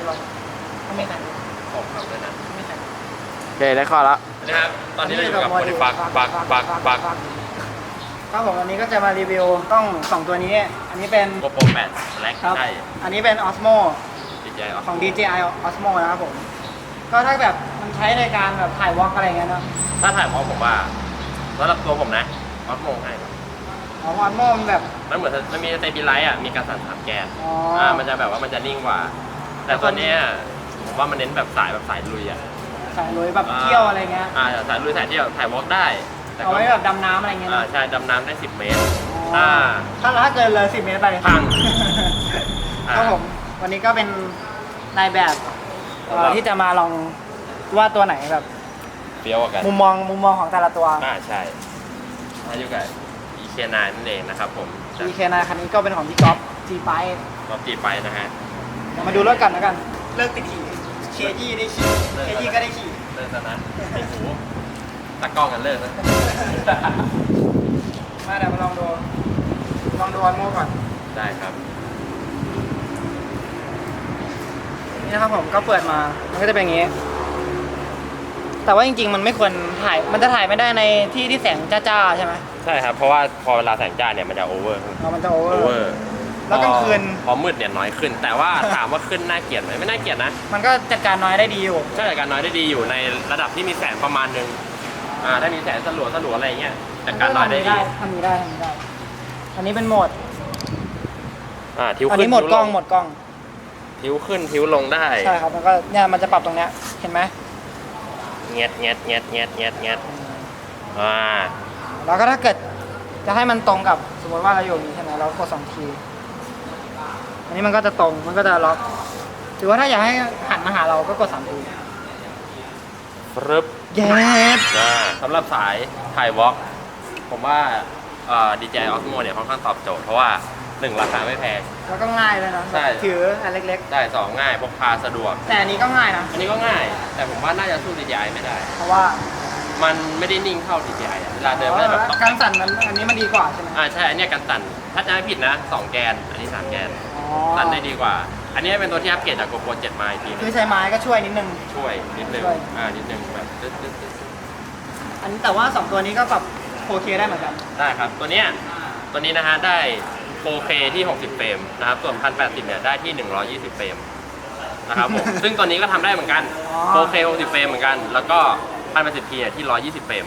จะลองเขาไม่แต่งผมทำด้วยนะไม่แต่งโอเคได้ข้อแล้วนะครับ ตอนนี้เราอยู่กับโมดิฟักฟักฟักฟักครับผมวันนี้ก็จะมารีวิวต้องสองตัวนี้ อันนี้เป็นโกโปรแปดแลกครับได้อันนี้เป็น Osmo ดีใจออกของ DJI Osmo นะครับผม ก็ถ้าแบบมันใช้ในการแบบถ่ายวอล์กอะไรอย่างเงี้ยเนอะถ้าถ่ายพร้อมผมว่าสำหรับตัวผมนะออสโมให้ของ Osmo มันแบบ มันเหมือนมันมีสเตปิไลท์อะ มีการสั่นสามแกนอ๋ออ่อ่ามันจะแบบว่ามันจะนิ่งกว่า แต่ตัวเนี้ยผมว่ามันเน้นแบบสายแบบสายลุยอะสายลุยแบบเที่ยวอะไรเงี้ยอ่าสายลุยสายเที่ยวถ่ายวอล์กได้แต่เอาก็ไว้แบบดำน้ำอะไรเงี้ยอ่านะใช่ดำน้ำได้ 10 เมตรอ๋ออ่าถ้าถ้าเกินเลย10เมตรไปพังครับผมวันนี้ก็เป็นนายแบบเอ่อครับ ที่จะมาลองว่าตัวไหนแบบ เฟี้ยวกว่ากันมุมมองมุมมองของแต่ละตัว อ่าใช่มาอยู่กับ EK9 นั่นเองนะครับผมจาก DK นายคันนี้ก็เป็นของพี่ก๊อฟ G ไปรถตีไปนะฮะเดี๋ยว มาดูรถกันแล้วกัน เลิกติดขี่เคยี่ได้ขี่เลิกเคแล้วยี่ก็ได้ขี่เลิกแล้วนะโอ้โหตากล้องกันเลิกนะมาเดี๋ยวมาลองดูลองดูออนโมก่อน ได้ครับ นี่นะครับผมก็เปิดมา มันก็จะเป็นอย่างนี้ แต่ว่าจริง ๆ มันไม่ควรถ่าย มันจะถ่ายไม่ได้ในที่ที่แสงจ้าๆใช่ไหมใช่ครับ เพราะว่าพอเวลาแสงจ้าเนี่ยมันจะโอเวอร์เรามันจะโอเวอโอเวอร์ร์ แล้วกลางคืน พอมืดเนี่ยน้อยขึ้น แต่ว่าถามว่าขึ้นน่าเกลียดไหมไม่น่าเกลียดนะมันก็จัดการน้อยได้ดีอยู่ก็จัดการน้อยได้ดีอยู่ในระดับที่มีแสงประมาณหนึงอ่าถ้ามีแสงสลัวสลัวอะไรเงี้ยจัดการน้อยได้ดีทำนี้ได้ทำนี้ได้ อันนี้เป็นโหมด อ่าทิวอันขึ้นนี้โหมดกล้องทิวโหมดกล้อง ทิวขึ้นทิวลงได้ใช่ครับ มันก็เนี่ยมันจะปรับตรงเนี้ย เห็นไหมเงียดเงียดเงียดเงียดเงียดเงียดอ่า แล้วก็ถ้าเกิดจะให้มันตรงกับสมมติว่าเราอยู่อย่างนี้ใช่ไหมเรากดสองที อันนี้มันก็จะตรงมันก็จะล็อกหรือว่าถ้าอยากให้หันมาหาเราก็กดสามทีฟรึบเย็ดนะสำหรับสายถ่ายวอล์กผมว่าเอ่อ DJI Osmo เนี่ยค่อนข้างตอบโจทย์ เพราะว่าหนึ่งราคาไม่แพง แล้วก็ง่ายเลยนะใช่ ถืออันเล็กได้สองง่ายพกพาสะดวกๆแต่อันนี้ก็ง่ายนะ อันนี้ก็ง่าย แต่ผมว่าน่าจะสู้ DJI ไม่ได้ เพราะว่ามันไม่ได้นิ่งเท่า DJI อะเวลาเดินไม่ได้แบบต้องการสั่นมันอันนี้มันดีกว่าใช่ไหมอ่าใช่ อันเนี้ยกันสั่นถ้าจะไม่ผิดนะ2แกน อันนี้3แกน อ๋อสั่นได้ดีกว่า อันนี้เป็นตัวที่อัปเกรดจาก GoPro 7มาอีกทีนึคืองใช้ไม้ก็ช่วยนิดนึง ช่วยนิดนึง ช่วย อ่า นิดนึงแบบตึ๊ดตึ๊ดตึ๊ดอันนี้แต่ว่าสองตัวนี้ก็ปรับ 4K ได้เหมือนกันได้ครับ ตัวเนี้ย ตัวนี้นะฮะได้ 4K ที่ 60 เฟรมนะครับ ส่วน 1080 เนี่ยได้ที่ 120 เฟรมนะครับผม ซึ่งตัวนี้ก็ทำได้เหมือนกันอ๋อ 4K 60 เฟรมเหมือนกัน แล้วก็ 1080p เนี่ยที่ 120 เฟรม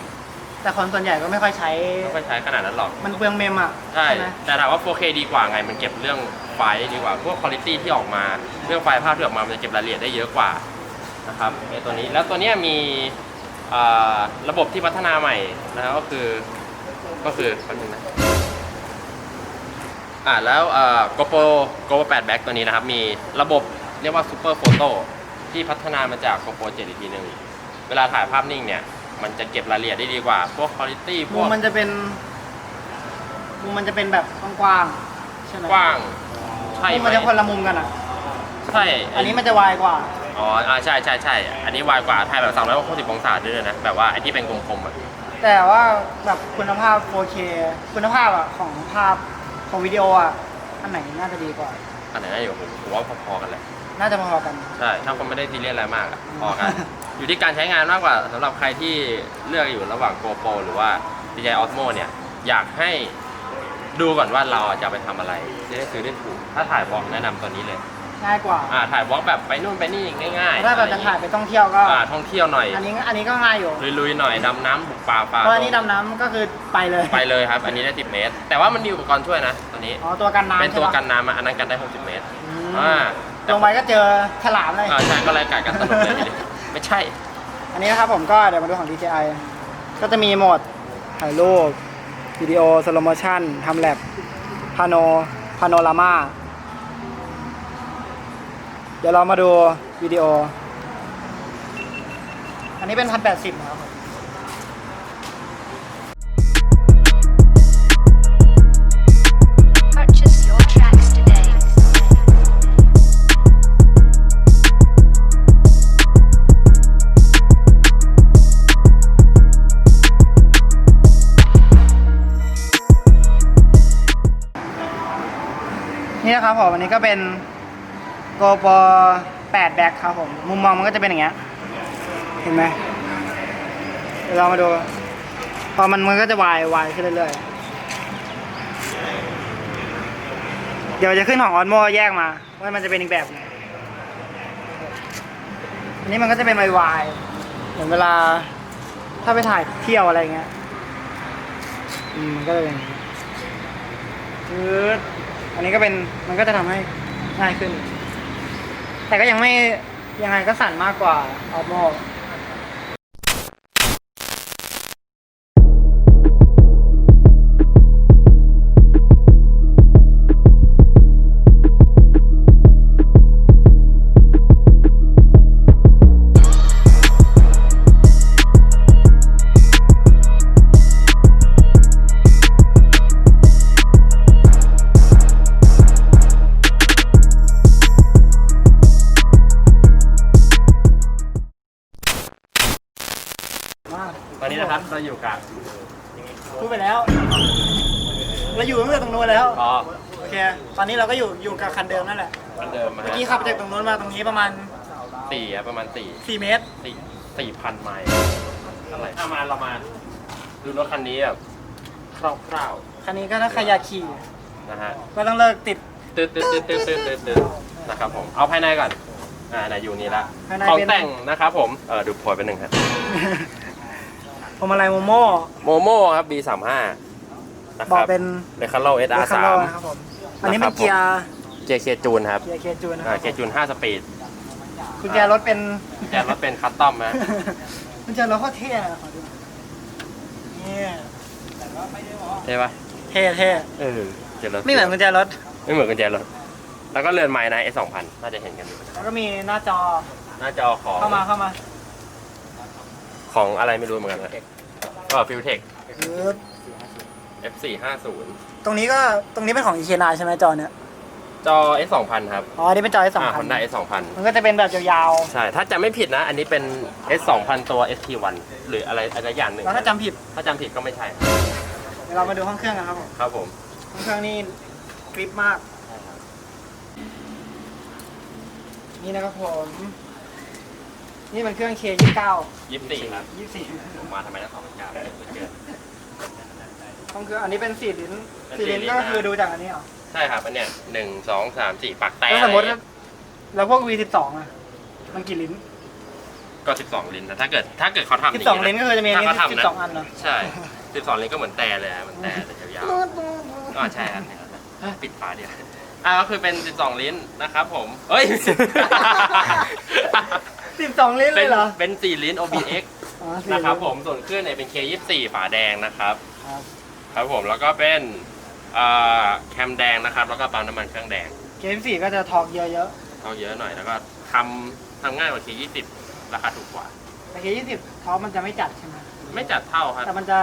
แต่คนส่วนใหญ่ก็ไม่ค่อยใช้ ไม่ค่อยใช้ขนาดนั้นหรอก มันเปลืองเมมอะใช่ ไหมแต่ถามว่า 4K ดีกว่าไง มันเก็บเรื่อง ไฟล์ดีกว่าพวกคุณภาพที่ออกมาเรื่องไฟล์ภาพที่ออกมามันจะเก็บรายละเอียดได้เยอะกว่านะครับไอ้ตัวนี้แล้วตัวเนี้ยมีอ่าระบบที่พัฒนาใหม่นะครับก็คือก็คือแป๊บนึงนะอ่าแล้วเอ่อ GoPro GoPro 8 Back ตัวนี้นะครับ มีระบบเรียกว่า Super Photo ที่พัฒนามาจาก GoPro 7อีกทีหนึงเวลาถ่ายภาพนิ่งเนี่ย มันจะเก็บรายละเอียดได้ดีกว่า พวกคุณภาพพมุวมกมันจะเป็นมุมมันจะเป็นแบบกว้างๆใช่ไหมกว้างใช่มุมไหมมันจะคนละมุมกันอะ ใช่อันนี้มันจะวายกว่า อ๋ออ่าใช่ใช่ใช่อันนี้วายกว่าถ่ายแบบ360องศาด้วยนะ แบบว่าไอ้ที่เป็นกลมๆอะ แต่ว่าแบบคุณภาพ 4K คุณภาพอะของภาพของวิดีโออะ อันไหนน่าจะดีกว่า อันไหนน่าอยู่ผมผมว่าพอๆกันเลยน่าจะพอๆกัน ใช่ ถ้าคนไม่ได้ซีเรียสอะไรมากอะพอกัน อยู่ที่การใช้งานมากกว่าสำหรับใครที่เลือกอยู่ระหว่าง GoPro หรือว่า DJI Osmo เนี่ย อยากให้ ดูก่อนว่าเราจะไปทำอะไรจะได้ซื้อได้ถูก ถ้าถ่ายบล็อกแนะนำตัวนี้เลย ง่ายกว่าอ่าถ่ายบล็อกแบบไปนู่นไปนี่ง่ายๆถ้าแบบจะถ่ายไปท่องเที่ยวก็ อ่าท่องเที่ยวหน่อย อันนี้อันนี้ก็ง่ายอยู่ ลุยๆหน่อยดำน้ำบุกป่าป่าเพราะอันนี้ดำน้ำก็คือไปเลยไปเลยครับ อันนี้ได้ 10 เมตร แต่ว่ามันมีอุปกรณ์ช่วยนะตัวนี้อ๋อตัวกันน้ำเป็นตัวใช่ปะกันน้ำอะอันนั้นกันได้ 60 เมตรอืมอ่าลงไปก็เจอฉลามเลย อ่าใช่ก็เลยกัดกันสนุกเลยทีเดียวไม่ใช่ อันนี้นะครับผมก็เดี๋ยวมาดูของ DJI ก็จะมีโหมดถ่ายรูป วิดีโอสโลโมชั่นทำแลบพาโนพาโนรามาเดี๋ยวเรามาดูวิดีโอ อันนี้เป็น 1080 นะครับ นะครับผมอันนี้ก็เป็น GoPro แปดแบ็ครับผมมุมมองมันก็จะเป็นอย่างเงี้ยเห็นไหมเดี๋ยวเรามาดู พอมันมันก็จะวายวายขึ้นเรื่อยๆเดี๋ยวจะขึ้นของออนโมแยกมาว่ามันจะเป็นอีกแบบนึงอันนี้มันก็จะเป็นวายวายเหมือนเวลา ถ้าไปถ่ายเที่ยวอะไรเงี้ยอืมมันก็จะเป็นอย่างนี้ อันนี้ก็เป็นมันก็จะทำให้ง่ายขึ้น แต่ก็ยังไม่ยังไงก็สั่นมากกว่าออฟโมม นนี้เราก็อยู่อยู่กับคันเดิมนั่นแหละ เหมือนเดิมนะเมื่อฮะกี้ขับจากตรงนู้นมาตรงนี้ประมาณ สี่อะประมาณสี่4 เมตร สี่สี่พันไมล์อะไรเอามาเรามา ดูรถคันนี้แบบคร่าวคันนี้ก็ถ้าใครอยากขี่ๆนะฮะก็ต้องเลิกติด ตืดตืดตืดตืดตืดตืดตืดนะครับผมเอาภายในก่อนอ่าไหนอยู่นี่ละภายในของเป็น แต่งนะครับผมเออดูพอยไปหนึ่งครับพวงมาลัยโมโม่โมโม่ครับ B35 นะคบอรักบเป็นเรคัลโลเร SR3 คันโลนะครับผม อันนี้เป็นเกียร์เกียร์เคจูนครับเกียร์เคจูนนะคอ่ารับเคจูน5สปีดกุญแจรถเป็นแต่รถเป็นคัสตอมนะ กุญแจรถโคตรเท่อะขอดูนี่ใช่ปะเท่เท่เออเกียร์รถไม่เหมือนกุญแจรถ ไม่เหมือนกุญแจรถแล้วก็เรือนไม้นะ S2000 น่าจะเห็นกันอยู่แล้วก็มีหน้าจอหน้าจอของเข้ามาเข้ามาของอะไรไม่รู้เหมือนกันนะก็ฟิลเทคคือ F450 ตรงนี้ก็ตรงนี้เป็นของอีเคนายใช่ไหมจอเนี่ยจอ S2000 ครับอ๋ออันนี้เป็นจอ S สองอ่า พัน Honda S2000 มันก็จะเป็นแบบยาวใช่ ถ้าจำไม่ผิดนะ อันนี้เป็น S2000 ตัว ST1 หรืออะไรอะไรอย่างหๆนึ่งแล้วถ้าจำผิดถ้าจำผิดก็ไม่ใช่ เดี๋ยวเรามาดูห้องเครื่องกันครับผมครับผม ห้องเครื่องนี่กริปมาก นี่นะครับผม นี่มันเครื่อง K ยี่สิบเก้า24ครับ ยี่สิบผมมาทำไมนะสองเก้าเกิน ห้องเครื่องอันนี้เป็นสี่ลิ้นเป็นสี่ลิ้นสี่ลิ้นก็นะคือดูจากอันนี้เหรอใช่ครับอันเนี้ยหนึ่งสองสามสี่ปักแต่แล้วสมมติแล้วพวก V สิบสองอะมันกี่ลิ้น ก็12ลิ้นนะถ้าเกิดถ้าเกิดเขาทำสิบสองลิ้นก็คือจะมีอันนี้ถ้าเขาสิทำนะบสองอันเนาะใช่12ลิ้นก็เหมือนแต่เลยอะเหมือนแต่แต่ยาวๆก็ใช่ครับปิดฝาเดียวอ่าก็คือเป็น12ลิ้นนะครับผมเฮ้ยสิบสองลิ้นเลเป็นยเหรอเป็น4ลิ้น OBX อ๋อสี่นะครับลิ้ผมส่วนเครื่องเนี่ยเป็น K24 ฝาแดงนะครับ ครับ ครับผมแล้วก็เป็นอ่าแคมแดงนะครับ แล้วก็ปั๊มน้ำมันเครื่องแดงเกมสี่ก็จะทอกเยอะเอาเยอะหน่อยแล้วก็ทำทำง่ายกว่า K20 ราคาถูกกว่า ๆแต่เกมยี่สิบทอกมันจะไม่จัดใช่ไหมไม่จัดเท่าครับ แต่มันจะ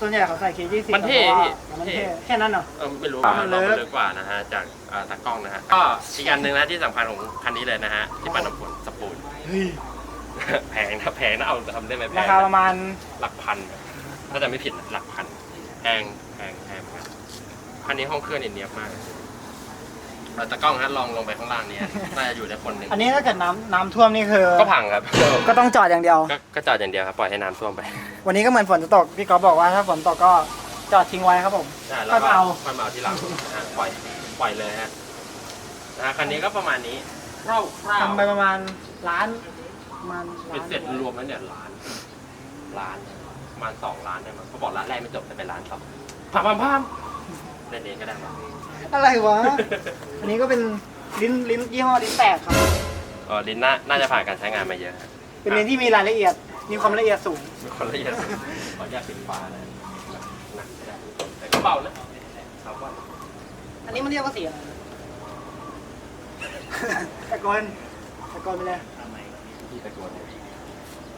ส่วนใหญ่เขาใส่เคยี่สิบมันเท่พี่มันเท่ เท่แค่นั้นเหรอ เออไม่รู้อ่าว่ามันเราลึกลึกกว่านะฮะจากอ่าตากล้องนะฮะก็อีกอันหนึ่งนะที่สำคัญของคันนี้เลยนะฮะที่ปันน้ำฝนสปูนเฮ้ยแพงนะแพงนะเอาทำได้ไหมแพรางคาประมาณหลักพัน ถ้าจะไม่ผิดนะหลักพันแพงแพงแพงเหมือนกันคันนี้ห้องเครื่องเนี่ยเนียบมากเราตะกล้องฮะลองลงไปข้างล่างเนี่ยน่าจะอยู่ได้คนหนึ่งอันนี้ถ้าเกิดน้ำน้ำท่วมนี่คือก็พังครับก็ต้องจอดอย่างเดียว ก็ก็จอดอย่างเดียวครับปล่อยให้น้ำท่วมไป วันนี้ก็เหมือนฝนจะตกพี่ก๊อฟบอกว่าถ้าฝนตกก็จอดทิ้งไว้ครับผมใช่ก็แล้วก็เอาค่อยมาเอาที่หลังนะฮะปล่อยปล่อยเลยฮะนะฮะคันนี้ก็ประมาณนี้คร่าวๆทำไปประมาณล้านประมาณเป็ล้านนเสร็จรวมแล้วเนี่ยล้านล้าน ประมาณสองล้านได้มั้งเขาบอกล้านแรกไม่จบแต่เป็นล้านสองพามพามพามเล่นเองก็ได้มั้งอะไรวะ อันนี้ก็เป็นลิ้นลิ้นยี่ห้อลิ้นแตกครับ เออลิ้นน่าน่าจะผ่านการใช้งานมาเยอะครับเป็นลิ้นที่มีรายละเอียด มีความละเอียดสูงมีคนละเอียดขออนุญาตปิดฟ้านะหนักไม่ได้แต่ก็เบานะคาร์บอนอันนี้มันเรียกว่าสีอะไรตะโกนตะโกนไปเลยพี่ตะโกนเลย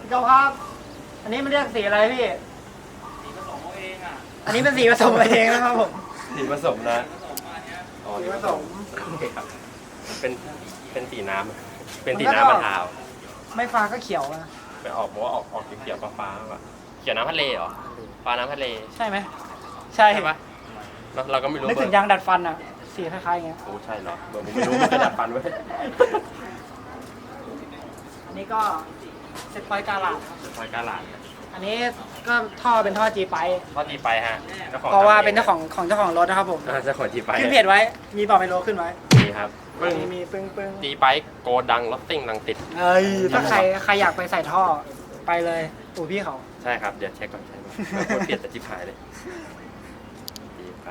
พี่ก๊อฟครับ อันนี้มันเรียกสีอะไรพี่ สีผสมเองอะอันนี้เป็นสีผสมเองนะครับผมสีผสมนะอ๋อสีผสม โอเคครับเป็นเป็นสีน้ำเป็นสีน้ำมะพร้าวไม่ฟ้าก็เขียวนะไปออกบอกว่าออกออกเขียวๆฟ้าๆป่ะเขียวน้ำทะเลเหรอฟ้าน้ำทะเลใช่ไหมใช่ใช่ปะเราเราก็ไม่รู้นึกถึงเบอร์ยางดัดฟันอะ สีคล้ายๆอย่างเงี้ยโอ้ใช่เหรอเบอร์ผมไม่รู้ไม่เคยดัดฟันไว้ อันนี้ก็ เซ็ตไฟการาดครับคอยกาลาดอันนี้ก็ท่อเป็นท่อจีไปพอดีไปฮะจ้ขเพราะว่าเป็นเจ้าของของเจ้าของรถนะครับผม อ่าเจ้าของจีไปขึ้นเพจไว้ มีบอกไปโลขึ้นไว้นี่ครับปึ้งมีมีปึ้งปึ้งจีไปโกดังรถซิ่งลังติด เอ้ยถ้าใครใครอยากไปใส่ท่อไปเลยอู่พี่เขา ใช่ครับ เดี๋ยวเช็คก่อนใช่ไหมคนเปลี่ยนแต่จิบหายเลยจีไป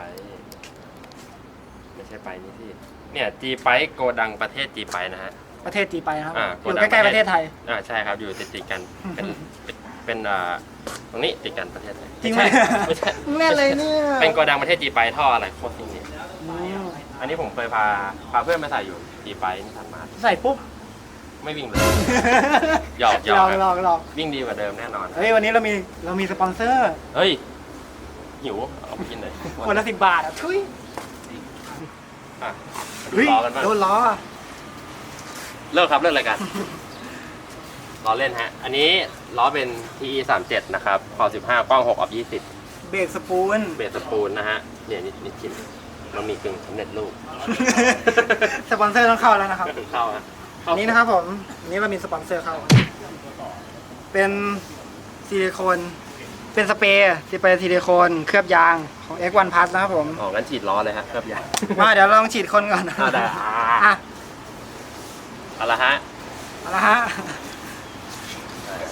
ไม่ใช่ไปนี่ที่ เนี่ยจีไปโกดังประเทศจีไปนะฮะ ประเทศจีไปนะครับ อ่าอยู่ใกล้ๆประเทศไทย อ่าใช่ครับอยู่ติดติดๆกันเป็นเป็นเป็นอ่าตรงนี้ติดกันประเทศไทยจริงไหมไม่ใช่แน่เลยเนี่ยเป็นโกดังประเทศจีไปท่ออะไรโคตรจริงเนี่ยอืมอันนี้ผมเคยพาพาเพื่อนมาใส่อยู่จีไปนี่ทันมาใส่ปุ๊บ ไม่วิ่งเลย หยอกหยหอกลอกครับ หลอกหลอกวิ่งดีกว่าเดิมแน่นอนเฮ้ยวันนี้เรามีเรามีสปอนเซอร์เฮ้ยหิวเอาไปกินเลยคนละสิบบาทอะทุยอะเฮ้ยรอกันบ้างโดนล้ออะ เลิกครับเลิกรายการล้อเล่นฮะ อันนี้ล้อเป็น TE 3 7นะครับคอ15 กว้าง 6 ออก 20 เบรกสปูน เบสสปูลนะฮะ เนี่ยนิดนิดชิ้นมันมีกึ่งสำเร็จรูปสปอนเซอร์ต้องเข้าแล้วนะครับก็ถึงเข้าฮะเข้าอันนี้นะครับผมอันนี้เรามีสปอนเซอร์เข้า เป็นซิลิโคน เป็นสเปรย์สเปรย์ซิลิโคนเคลือบยางของ X1 Plus นะครับผมอ๋องั้นฉีดล้อเลยฮะครับยางมาเดี๋ยวเราลองฉีดคนก่อนอ่าได้อ่า อะ เอาละฮะเอาละฮะ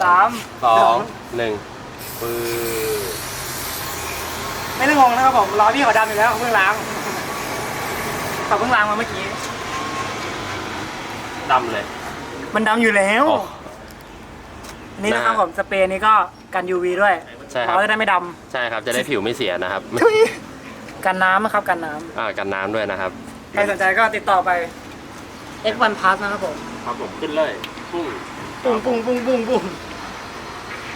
สามสองหนึ่งปืนไม่ต้องงงนะครับผมล้อพี่เขาดำอยู่แล้วเขาเพิ่งล้างเขาเพิ่งล้างมาเมื่อกี้ ดำเลย มันดำอยู่แล้ว โอ้อันนี่นะครับนะผมสเปรย์นี้ก็กัน UV ด้วยใช่ครับล้อจะได้ไม่ดใช่ครับ จะได้ผิวไม่เสียนะครับำทุยกันน้ำนะครับกันน้อ่ากันน้ำด้วยนะครับำใครสนใจก็ติดต่อไป X1 Plus นะครับผมครับผมขึ้นเลยปุ้งปุ้งปุ้งปุ้งปุ้งปุ้ง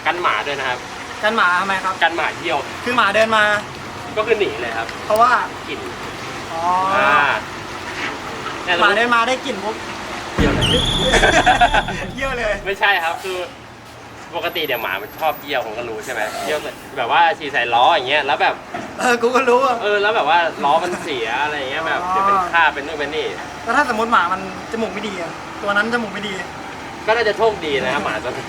กันหมาด้วยนะครับ กันหมาทำไมครับ กันหมาเที่ยว คือหมาเดินมา ก็คือหนีเลยครับ เพราะว่ากลิ่นอ๋ออ่าอหมาเดินมาได้กลิ่นปุ๊บเที่ยวเลยเยี่ยวเลย ไม่ใช่ครับคือ ปกติเดี๋ยวหมามันชอบเยี่ยวผมก็รู้ใช่ไหมเยี่ยวแบบว่าฉีดใส่ล้ออย่างเงี้ยแล้วแบบเออกูก็รู้อะเออแล้วแบบว่าล้อมันเสียอะไรอย่างเงี้ยแบบอ๋อเดี๋ยวเป็นค่าบเป็นนู่นเป็นนี่แล้วถ้าสมมติหมามันจมูกไม่ดีอะตัวนั้นจมูกไม่ดี ก็น่าจะโชคดีนะครับหมาตัวนี้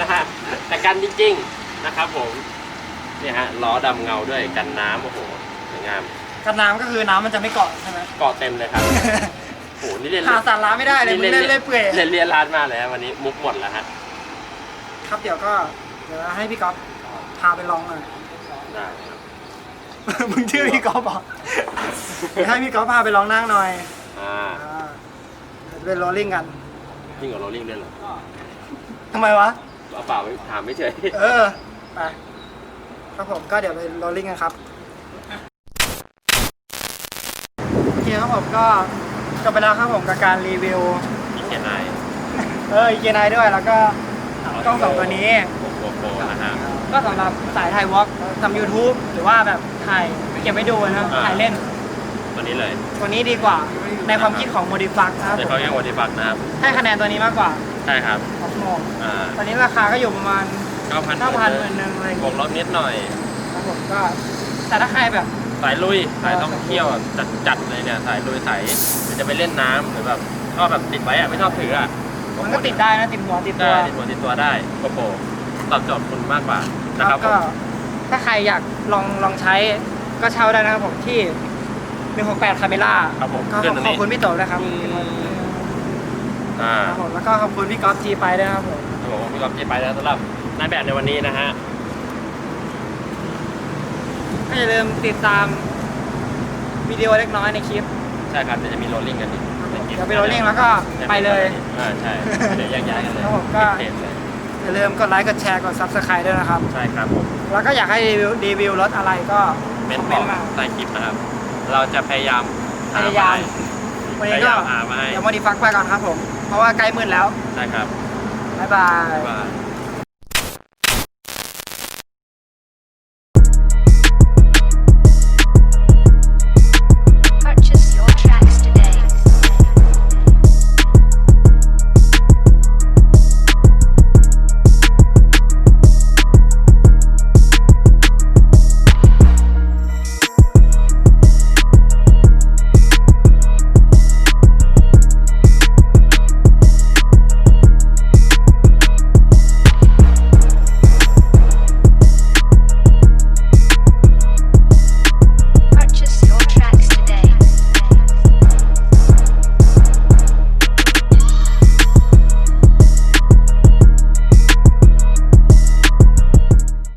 นะฮะแต่กันจริงๆนะครับผมเนี่ยฮะล้อดำเงาด้วยกันน้ำโอ้โหสวยงามกันน้ำก็คือน้ำมันจะไม่เกาะใช่ไหม เกาะเต็มเลยครับโอ้โหนี่เรียนหาสาระไม่ได้เลยมึงเล่นเล่นเปื่อย เรียนเรียนร้านมากเลยฮะวันนี้มุกหมดแล้วฮะ ครับเดี๋ยวก็เดี๋ยวให้พี่ก๊อฟพาไปลองหน่อย ได้ครับ มึงชื่อพี่ก๊อฟบอกเดี๋ยวให้พี่ก๊อฟพาไปลองนั่งหน่อยอ่าอ่าเดี๋ยวจะเป็นโรลลิ่งกันยิ่งกว่าโรลลิ่งด้วยเหรอทำไมวะ เอาเปล่าไม่ถามไม่เฉย เออ ไป ครับผมก็เดี๋ยวไปโรลลิ่งกันครับโอเคครับผมก็จบไปแล้วครับผมกับการรีวิว พี่เขียนนายเออเกียร์ไนด้วยแล้วก็ กล้องสองตัวนี้ โกโกโกนะฮะ ก็สำหรับสายถ่ายวอล์กทำ YouTube หรือว่าแบบถ่ายเก็บไว้ดูนะครับอ่า ถ่ายเล่นตัวนี้เลยตัวนี้ดีกว่าในความคิดของโมดิฟักนะครับในผมเขายังวัติบักนะครับ ให้คะแนนตัวนี้มากกว่าใช่ครับ ออฟโมอ่าตอนนี้ราคาก็อยู่ประมาณเก้าพัน9,000หมื่นหนึ่งอะไรอย่างบวเงี้กยลบนิดหน่อย ครับผมก็แต่ถ้าใครแบบ สายลุย สายท่องเที่ยวจัดจัดเลยเนี่ย สายลุยสายหรือจะไปเล่นน้ำหรือแบบชอบแบบติดไว้อะไม่ชอบถืออะ มันก็ติดได้นะติดหัวติดตัได้วติดตัวติดตัวได้โกโปรตอบโจทย์คุณมากกว่านะคแล้รับวผก็ มถ้าใครอยากลองลองใช้ก็เช่าได้นะครับผมที่ 168 Camera ครับผมก็ขึ้นตรงขอบนี้ คุณพี่โตนะครับอืม อ่าครับผมแล้วก็ขอบคุณพี่ก๊อฟจีไปด้วยนะครับผมครับผมพี่กอล์ฟจีไปแล้วสำหรับนายแบบในวันนี้นะฮะ ก็อย่าลืมติดตามวิดีโอเล็กน้อยในคลิป ใช่ครับเดี๋ยวจะมีโรลลิ่งกันอีก เดี๋ยวไปโรลลิ่งแล้วก็ไปเลยอ่าใช่เดี๋ยวแยกย้ายกันเลยครับผมก็ปิดเพจเลยอย่าลืมกดไลค์กดแชร์กด Subscribe ด้วยนะครับ ใช่ครับผม แล้วก็อยากให้รีวิวรีวิวรถอะไรก็เมนคอมบเมอนกต์มา ใต้คลิปนะครับ เราจะพยายามหพยายามให้วันพนี้ยาก็ยามหามาให้เดี๋ยวโมดิฟักไปก่อนครับผม เพราะว่าใกล้มืดแล้ว ใช่ครับบ๊ายบาย บ๊ายบาย